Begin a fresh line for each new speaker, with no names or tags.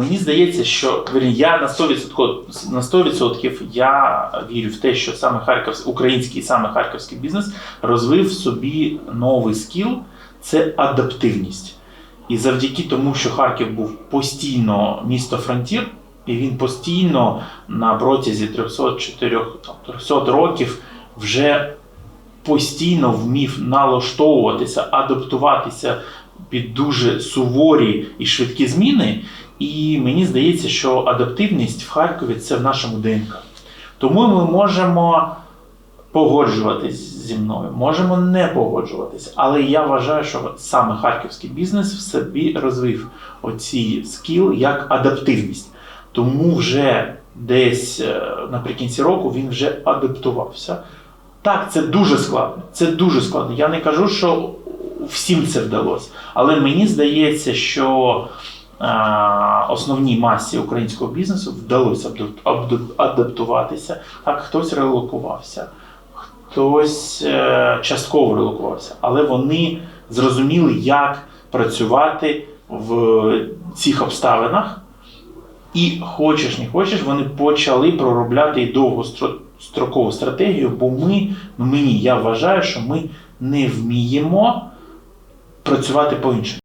мені здається, що я на 100%, на 100% я вірю в те, що саме харківський, український саме харківський бізнес розвив в собі новий скіл це адаптивність. І завдяки тому, що Харків був постійно місто фронтір, і він постійно на протязі 300-400 років вже постійно вмів налаштовуватися, адаптуватися під дуже суворі і швидкі зміни. І мені здається, що адаптивність в Харкові це в нашому ДНК. Тому ми можемо погоджуватись зі мною, можемо не погоджуватись. Але я вважаю, що саме харківський бізнес в собі розвив оці скіл як адаптивність. Тому вже десь е, наприкінці року він вже адаптувався. Так, це дуже складно. Це дуже складно. Я не кажу, що всім це вдалося. Але мені здається, що а, основній масі українського бізнесу вдалося адаптуватися. Так, хтось релокувався, хтось е, частково релокувався, але вони зрозуміли, як працювати в цих обставинах. І хочеш не хочеш, вони почали проробляти і довгострокову стратегію, бо ми, ну мені, я вважаю, що ми не вміємо працювати по-іншому.